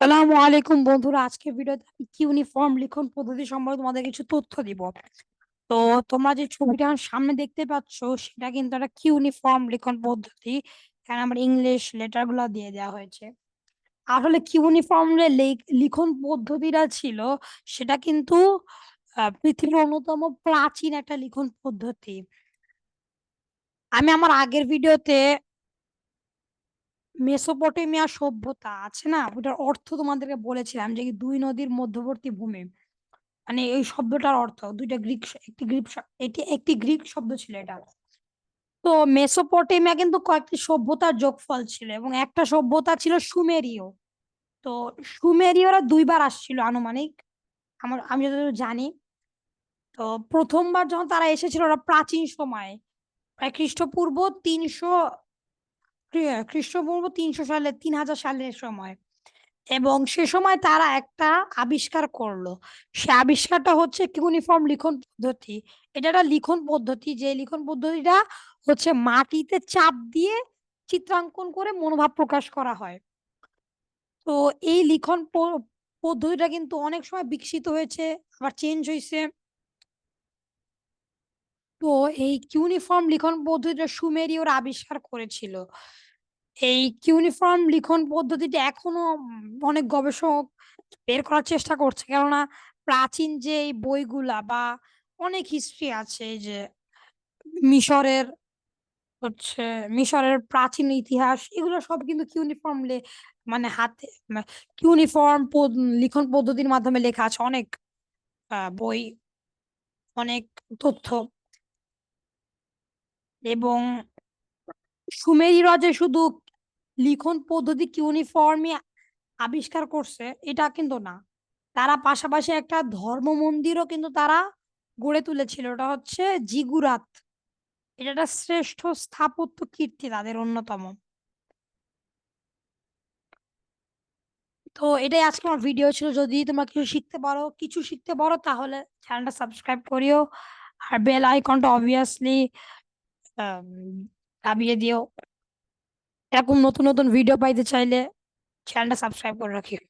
সালামু আলাইকুম বন্ধুরা আজকে ভিডিওতে আমি কিউনিফর্ম লিখন পদ্ধতি সম্পর্কে তোমাদের কিছু তথ্য দিব। তো তোমরা যে ছবিটা আমার সামনে দেখতে পাচ্ছ, সেটা কিন্তু একটা কিউনিফর্ম লিখন পদ্ধতি কারণ আমার ইংলিশ লেটারগুলো দিয়ে দেওয়া হয়েছে। আসলে কিউনিফর্ম লিখন পদ্ধতিটা ছিল, সেটা কিন্তু পৃথিবীর অন্যতম প্রাচীন একটা লিখন পদ্ধতি। আমি আমার আগের ভিডিওতে মেসোপটেমিয়া সভ্যতা আছে না? ওটার অর্থ তোমাদেরকে বলেছিলাম যে দুই নদীর মধ্যবর্তী ভূমি। মানে এই শব্দটার অর্থ দুইটা গ্রিক একটি গ্রিক এটি একটি গ্রিক শব্দ ছিল এটা। তো মেসোপটেমিয়া কিন্তু কয়েকটি সভ্যতার যোগফল ছিল এবং একটা সভ্যতা ছিল সুমেরীয়। তো সুমেরীয়রা দুইবার আসছিল আনুমানিক, আমার, আমি যতদূর জানি। তো প্রথমবার যখন তারা এসেছিল ওরা প্রাচীন সময়ে, প্রায় খ্রিস্টপূর্ব তিনশো খ্রিস্টপূর্ব তিনশো সালে, তিন হাজার সালের সময়। এবং সে সময় তারা একটা আবিষ্কার করল। সে আবিষ্কারটা হচ্ছে কিউনিফর্ম লিখন পদ্ধতি। এটা একটা লিখন পদ্ধতি। যে লিখন পদ্ধতিটা হচ্ছে মাটিতে চাপ দিয়ে চিত্রাঙ্কন করে মনোভাব প্রকাশ করা হয়। তো এই লিখন পদ্ধতিটা কিন্তু অনেক সময় বিকশিত হয়েছে, আবার চেঞ্জ হয়েছে। এই কিউনিফর্ম লিখন পদ্ধতিটা সুমেরীয়রা আবিষ্কার করেছিল। এই কিউনিফর্ম লিখন পদ্ধতিটা এখনও অনেক গবেষক বের করার চেষ্টা করছে, কেননা প্রাচীন যে বইগুলা বা অনেক হিস্ট্রি আছে যে মিশরের হচ্ছে মিশরের প্রাচীন ইতিহাস, এগুলো সব কিন্তু কিউনিফর্ম মানে হাতে কিউনিফর্ম লিখন পদ্ধতির মাধ্যমে লেখা আছে অনেক বই, অনেক তথ্য। এবং সুমেরি যে শুধু লিখন পদ্ধতি কিউনিফর্মই আবিষ্কার করছে, এটা কিন্তু না। তারা পাশাপাশি একটা ধর্ম মন্দিরও কিন্তু তারা গড়ে তুলেছিল, ওটা হচ্ছে জিগুরাত। এটা একটা শ্রেষ্ঠ স্থাপত্য কীর্তি তাদের অন্যতম। তো এটাই আজকে আমার ভিডিও ছিল, যদি তোমরা কিছু শিখতে পারো, কিছু শিখতে পারো, তাহলে চ্যানেলটা সাবস্ক্রাইব করিও। আর বেল আইকনটা অবভিয়াসলি দাবিয়ে দিও এরকম নতুন নতুন ভিডিও পাইতে চাইলে চ্যানেলটা সাবস্ক্রাইব করে রাখিও।